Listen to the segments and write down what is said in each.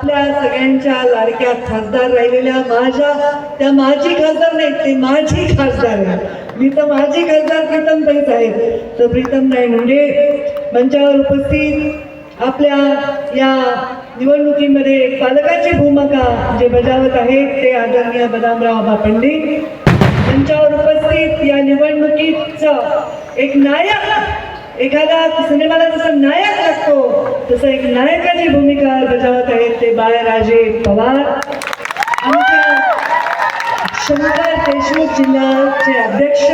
आपल्या सगळ्यांच्या लाडक्या खासदार राहिलेल्या माझ्या त्या माझी खासदार नाही ते माझी खासदार आहे मी तर माझी खासदार प्रीतमताईच आहे तर प्रीतम नाही म्हणजे मंचावर उपस्थित आपल्या या निवडणुकीमध्ये पालकाची भूमिका जे बजावत आहेत ते आदरणीय बदामराव बापंडी. पंडित मंचावर उपस्थित या निवडणुकीचं एक नायक एखादा सिनेमाला जसं नायक लागतो तसं एक नायकाची भूमिका बजावत आहेत ते बाळराजे पवार. आमच्या शंकर देशमुख जिल्ह्याचे अध्यक्ष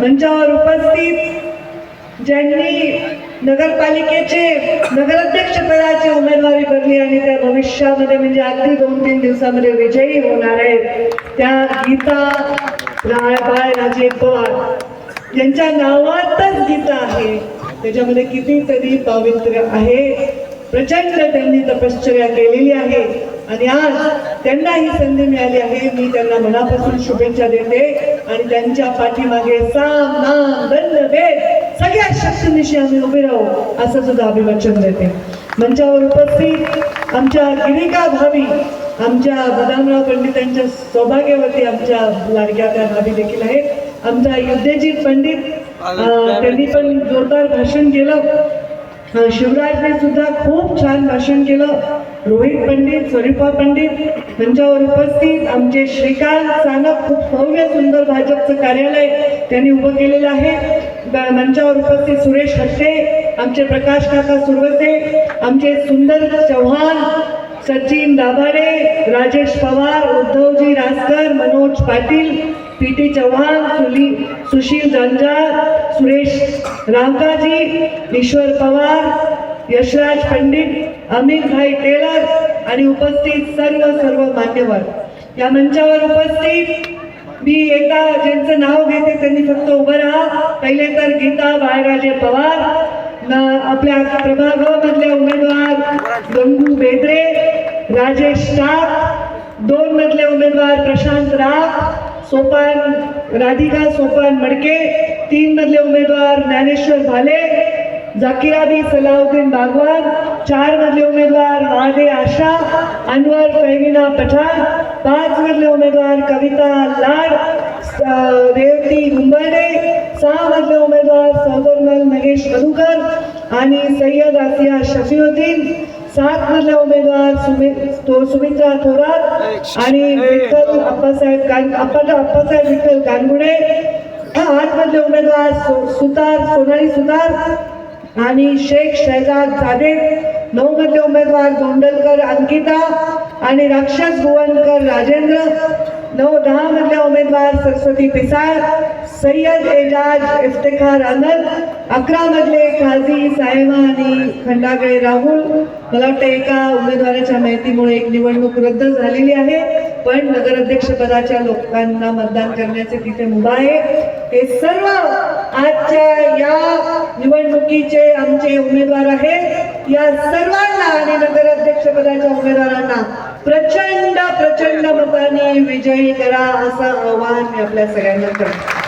मंचावर उपस्थित ज्यांनी नगरपालिकेचे नगराध्यक्ष पदाची उमेदवारी भरली आणि त्या भविष्यामध्ये म्हणजे अगदी दोन तीन दिवसामध्ये विजयी होणार आहेत. त्या गीता राय राजे पवार. यांच्या नावातच गीता आहे. त्याच्यामध्ये कितीतरी पावित्र्य आहे. प्रचंड त्यांनी तपश्चर्या केलेली आहे. आणि आज त्यांना ही संधी मिळाली आहे. मी त्यांना मनापासून शुभेच्छा देते आणि त्यांच्या पाठीमागे साम नाम दंड भेद सगळ्या शक्तीनिशी आम्ही उभे राहू असं सुद्धा अभिवचन देते. मंचावर उपस्थित आमच्या गिरिका भावी आमच्या बदामराव पंडितांच्या सौभाग्यवती आमच्या लाडक्या त्या भावी देखील आहेत. आमचा युद्धजीत पंडित त्यांनी पण जोरदार भाषण केलं. शिवराजने सुद्धा खूप छान भाषण केलं. रोहित पंडित स्वरूपा पंडित मंचावर उपस्थित आमचे श्रीकांत सानप खूप भव्य सुंदर भाजपचं कार्यालय त्यांनी उभं केलेलं आहे. मंचावर उपस्थित सुरेश हट्टे आमचे प्रकाश काका सुरवसे आमचे सुंदर चव्हाण सचिन दाभाडे राजेश पवार उद्धवजी रासकर मनोज पाटील पी टी चव्हाण सुली सुशील जंजाळ सुरेश रामकाजी ईश्वर पवार यशराज पंडित अमित भाई टेलर आणि उपस्थित सर्व सर्व मान्यवर. या मंचावर उपस्थित मी एकदा ज्यांचं नाव घेते त्यांनी फक्त उभं राहा. पहिले तर गीता बाळराजे पवार न- आपल्या प्रभाग मधले उमेदवार गंगू बेद्रे राजेश टाक दोन मधले उमेदवार प्रशांत राग सोपान राधिका सोपान मडके तीन मधले उमेदवार ज्ञानेश्वर भाले जाकिराबी सलाउद्दीन बागवान चार मधले उमेदवार महादे आशा अनवर फैमिना पठाण पाच मधले उमेदवार कविता लाड स- रेवती मुंबर्डे सहा मधले उमेदवार सौदरमल महेश मधुकर आणि सय्यद आसिया शफीउद्दीन सात मधले उमेदवार तो सुमित्रा थोरात आणि विठ्ठल अप्पासाहेब कान अप्पा अप्पासाहेब विठ्ठल कानगुडे आठ मधले उमेदवार सुतार सोनाली सुतार आणि शेख शहजाद जादे नऊ मधले उमेदवार गोंडलकर अंकिता आणि राक्षस भुवनकर राजेंद्र. नऊ दहा मधले उमेदवार सरस्वती पिसाळ सय्यद एजाज इफ्तेखार आनंद अकरा मधले खाजी सायमा आणि खंडागळे राहुल. मला वाटतं एका उमेदवाराच्या माहितीमुळे एक निवडणूक रद्द झालेली आहे. पण नगराध्यक्ष पदाच्या लोकांना मतदान करण्याचे तिथे मुभा आहे. हे सर्व आजच्या या निवडणुकीचे आमचे उमेदवार आहेत. या सर्वांना आणि नगराध्यक्ष पदाच्या उमेदवारांना प्रचंड प्रचंड मताने विजयी करा असं आव्हान मी आपल्या सगळ्यांना करतो.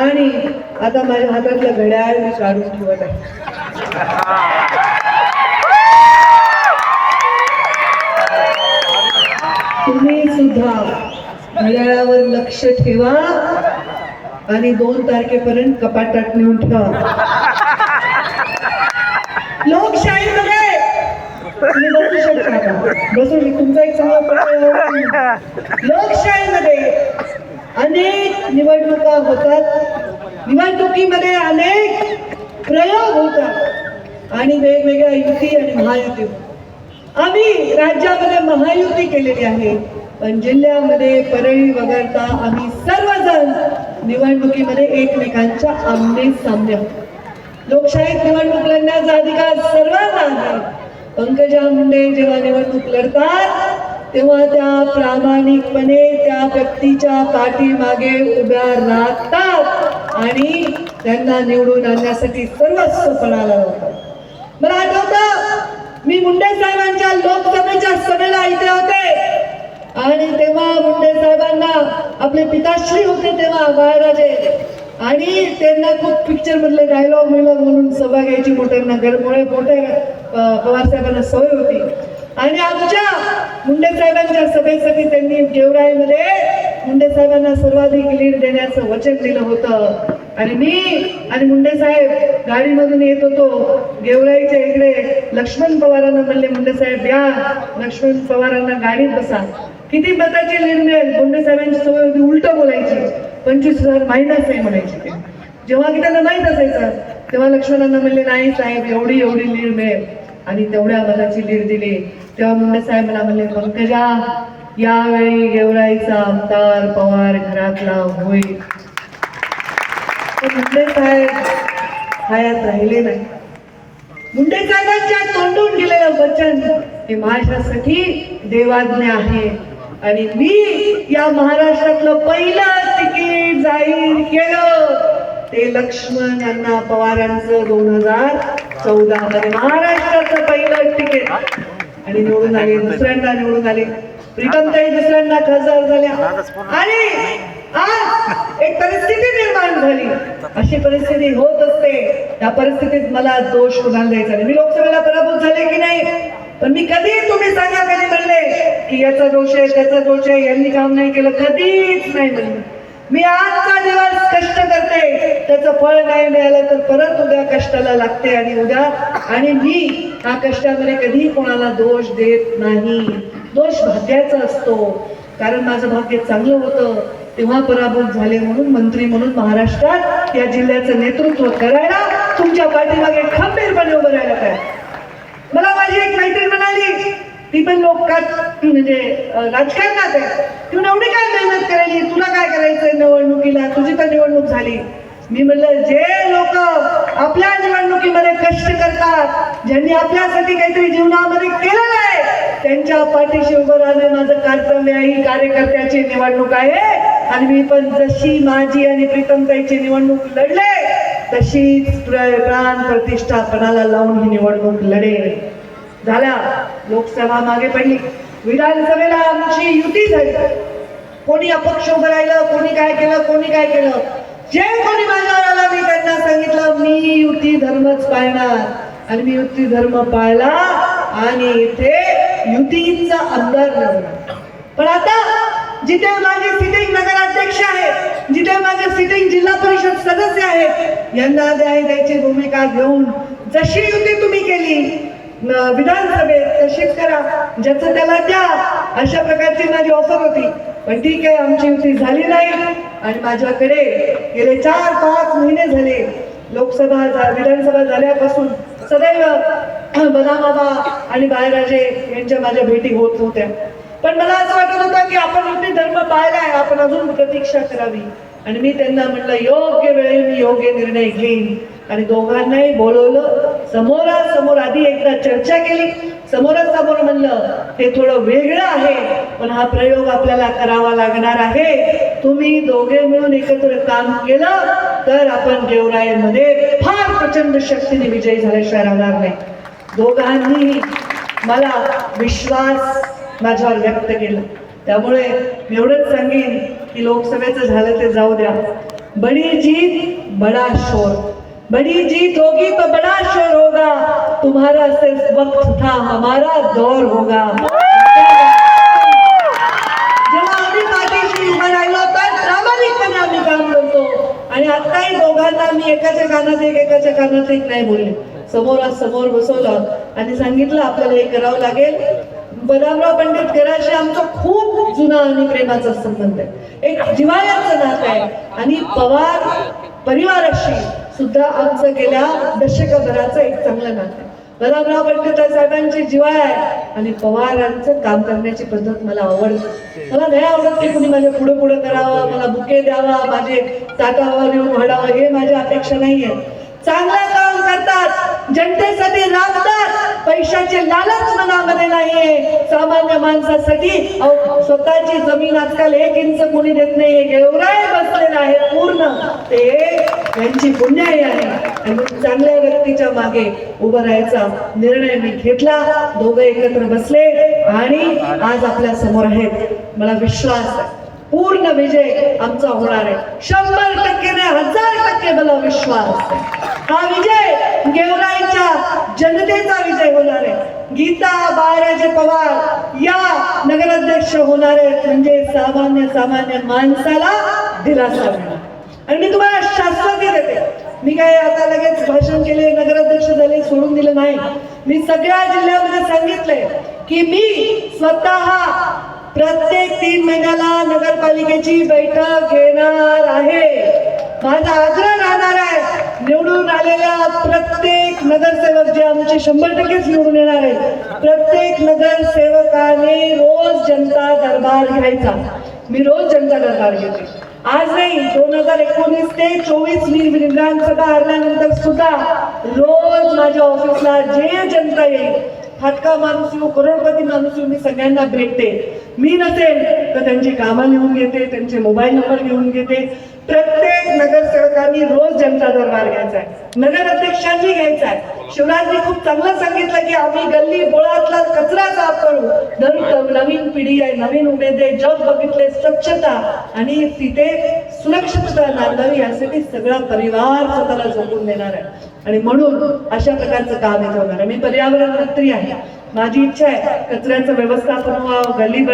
आणि आता माझ्या हातातलं घड्याळ मी काढून ठेवत आहे. तुम्ही सुद्धा घड्याळावर लक्ष ठेवा आणि दोन तारखेपर्यंत कपाटात नेऊन ठेवा. लोकशाहीमध्ये तुम्ही बसू तुमचा एक चांगला लोकशाहीमध्ये अनेक निवडणुका होतात. निवडणुकीमध्ये अनेक प्रयोग होतात. आणि वेगवेगळ्या युती आणि महायुती. आम्ही राज्यामध्ये महायुती केलेली आहे. पण जिल्ह्यामध्ये परळी वगळता आम्ही सर्वजण निवडणुकीमध्ये एकमेकांच्या आमने सामने होतो लोकशाहीत निवडणूक लढण्याचा अधिकार सर्वांना आहे. पंकजा मुंडे जेव्हा निवडणूक लढतात तेव्हा त्या प्रामाणिकपणे त्या व्यक्तीच्या पाठीमागे उभ्या राहतात आणि त्यांना निवडून आणण्यासाठी सर्वस्व पणाला लावतात मला आठवत मी मुंडे साहेबांच्या लोकसभेच्या सभेला इथे होते. आणि तेव्हा मुंडे साहेबांना आपले पिताश्री होते तेव्हा बाळराजे. आणि त्यांना खूप पिक्चर मधले डायलॉग मिळलं म्हणून सभा घ्यायची मोठ्यांना घरमुळे मोठ्या अं, पवार साहेबांना सवय होती. आणि आमच्या मुंडे साहेबांच्या सभेसाठी त्यांनी गेवराईमध्ये मुंडे साहेबांना सर्वाधिक लीड देण्याचं वचन दिलं होतं. आणि मी आणि मुंडे साहेब गाडीमधून येत होतो. गेवराईच्या इकडे लक्ष्मण पवारांना म्हणले मुंडे साहेब या. लक्ष्मण पवारांना गाडीत बसा. किती मताची लीड मिळेल? मुंडे साहेबांची सवय होती उलट बोलायची. पंचवीस हजार मायनस आहे म्हणायची ते. जेव्हा की त्यांना माहीत असायचं तेव्हा लक्ष्मणांना म्हणले नाही साहेब एवढी एवढी लीड मिळेल. आणि तेवढ्या मनाची लीड दिली. तेव्हा मुंडे साहेब मला म्हणले पंकजा यावेळी गेवराईचा आमदार पवार घरातला होईल. मुंडे साहेब हयात राहिले नाही. मुंडे साहेबांच्या तोंडून गेलेलं वचन हे माझ्यासाठी देवाज्ञ आहे. आणि मी या महाराष्ट्रातलं पहिलं जाहीर केलं. ते लक्ष्मण यांना पवारांचं दोन हजार चौदा मध्ये महाराष्ट्राचं पहिलं तिकीट आणि निवडून आले दुसऱ्यांदा निवडून आले. प्रीतमताई दुसऱ्यांदा खासदार झाल्या आणि आज एक परिस्थिती निर्माण झाली. अशी परिस्थिती होत असते. त्या परिस्थितीत मला दोष कुणाला द्यायचा नाही. मी लोकसभेला पराभूत झाले की नाही? पण मी कधी तुम्ही सांगा कधी म्हणले की याचा दोष आहे त्याचा दोष आहे. यांनी काम नाही केलं कधीच नाही म्हणलं. मी आजचा दिवस कष्ट करते. त्याचं फळ नाही मिळालं तर परत उद्या कष्टाला लागते आणि उद्या आणि मी हा कष्टामध्ये कधी कोणाला दोष देत नाही. दोष भाग्याचा असतो. कारण माझं भाग्य चांगलं होतं. तेव्हा पराभूत झाले म्हणून मंत्री म्हणून महाराष्ट्रात या जिल्ह्याचं नेतृत्व करायला तुमच्या पाठीमागे खंबीरपणे उभं राहिलं काय मला माझी एक मैत्री म्हणाली ती पण लोकात म्हणजे राजकारणात आहे तू एवढी काय मेहनत करायली? तुला काय करायचंय निवडणुकीला? तुझी तर निवडणूक झाली. मी म्हणलं जे लोक आपल्या निवडणुकीमध्ये कष्ट करतात ज्यांनी आपल्यासाठी काहीतरी जीवनामध्ये केलेलं आहे त्यांच्या पाठीशी उभं राहणं माझं कर्तव्य आहे. ही कार्यकर्त्याची निवडणूक आहे. आणि मी पण जशी माझी आणि प्रीतमताईची निवडणूक लढले तशीच प्राण प्रतिष्ठापणाला लावून ही निवडणूक लढे झाल्या. लोकसभा मागे पडली. विधानसभेला आमची युती झाली. कोणी अपक्ष उभं राहिलं कोणी काय केलं कोणी काय केलं? जे कोणी माझ्यावर आला मी त्यांना सांगितलं मी युती धर्मच पाळणार. आणि मी युती धर्म पाळला आणि इथे युतीचा आमदार पण आता जिथे माझे सिटिंग नगराध्यक्ष आहेत जिथे माझे सिटिंग जिल्हा परिषद सदस्य आहेत यंदा द्याय द्यायची भूमिका घेऊन जशी युती तुम्ही केली विधानसभेत तशीच करा ज्याचं त्याला द्या अशा प्रकारची माझी ऑफर होती. पण ठीक आहे आमची युती झाली नाही. आणि माझ्याकडे गेले चार पाच महिने झाले. लोकसभा झा- विधानसभा झाल्यापासून सदैव बदामाबा आणि बाळराजे यांच्या माझ्या भेटी होत होत्या. पण मला असं वाटत होतं की आपण युती धर्म पाहिलाय आपण अजून प्रतीक्षा करावी. आणि मी त्यांना म्हटलं योग्य वेळी मी योग्य निर्णय घेईन. आणि दोघांनाही बोलवलं. समोरासमोर आधी एकदा चर्चा केली. समोरासमोर म्हणलं हे थोडं वेगळं आहे पण हा प्रयोग आपल्याला करावा लागणार आहे. तुम्ही दोघे मिळून एकत्र काम केलं तर आपण गेवराईमध्ये फार प्रचंड शक्तीने विजयी झाल्याशिवाय राहणार नाही. दोघांनीही मला विश्वास माझ्यावर व्यक्त केला. त्यामुळे मी एवढंच सांगेन की लोकसभेचं झालं ते जाऊ द्या. बडी जीत बडा शोर बड़ी जीत होगी तो बड़ा शोर होगा। तुम्हारा सिर्फ वक्त था हमारा दौर होगा। जेव्हा प्रामाणिकपणे आम्ही काम करतो। आणि आताही दोघांना मी एकाच्या कानात एक एकाच्या कानात एक नाही बोलले. समोरासमोर बसवलं आणि सांगितलं आपल्याला हे करावं लागेल. बदामराव पंडित घराशी आमचा खूप जुना आणि प्रेमाचा संबंध आहे. एक जिव्हाळ्याचं नातं आहे. आणि पवार परिवाराशी सुद्धा आमचं गेल्या दशकभराचं एक चांगलं नातं आहे. बदामराव पंडित साहेबांची जिवाळ आहे आणि पवारांचं काम करण्याची पद्धत मला आवडते. मला नाही आवडत की कुणी माझ्या पुढं पुढं करावं मला बुके द्यावा माझे ताटावर येऊन वाढावं हे माझ्या अपेक्षा नाही आहे चांगलं काम करतात जनतेसाठी राबतात पैशाचे लालच मनामध्ये नाहीये. सामान्य माणसासाठी अहो, स्वतःची जमीन आजकाल एक इंच कोणी देत नाही गेवराय बसलेला आहे पूर्ण. ते यांची पुण्याई आहे. आणि चांगल्या व्यक्तीच्या मागे उभं राहायचा निर्णय मी घेतला. दोघं एकत्र बसले आणि आज आपल्यासमोर आहेत. मला विश्वास आहे. पूर्ण विजय आमचा होणार आहे. शंभर टक्के नाही हजार टक्के मला विश्वास आहे. हा विजय गेवराईच्या जनतेचा विजय होणार आहे. गीता बाळराजे पवार या नगराध्यक्ष होणार आहेत. म्हणजे सामान्य सामान्य माणसाला दिलासा मिळणार. आणि मी तुम्हाला शाश्वती देते. मी काय आता लगेच भाषण केले नगराध्यक्ष झाले सोडून दिलं नाही. मी सगळ्या जिल्ह्यामध्ये सांगितलंय की मी स्वतः प्रत्येक तीन महिन्याला नगरपालिकेची बैठक घेणार आहे. माझा आग्रह राहणार आहे. निवडून आलेल्या प्रत्येक नगरसेवक जे आमचे शंभर टक्केच निवडून येणार आहेत प्रत्येक नगरसेवकाने रोज जनता दरबार घ्यायचा मी रोज जनता दरबार घेते. आज नाही दोन हजार एकोणीस ते चोवीस मी विधानसभा हरल्यानंतर सुद्धा रोज माझ्या ऑफिसला जे जनता येईल फाटका माणूस येऊ करोडपती माणूस येऊ मी सगळ्यांना भेटते. मी नसेल तर त्यांची कामं लिहून घेते त्यांचे मोबाईल नंबर घेऊन घेते. प्रत्येक नगरसेवकांनी रोज जनता दरबार घ्यायचा आहे. नगर अध्यक्षांनी घ्यायचा आहे. शिवराजनी खूप चांगलं सांगितलं की आम्ही गल्ली बोळातला कचरा साफ करू. धन नवीन पिढी आहे नवीन उमेदे जग बघितले स्वच्छता आणि तिथे सुरक्षितता नांदावी यासाठी सगळा परिवार स्वतःला झोपून देणार आहे. आणि म्हणून अशा प्रकारचं काम इथे होणार आहे. मी पर्यावरण मंत्री आहे. माझी इच्छा आहे कचऱ्याचं व्यवस्थापन व्हावं गल्ली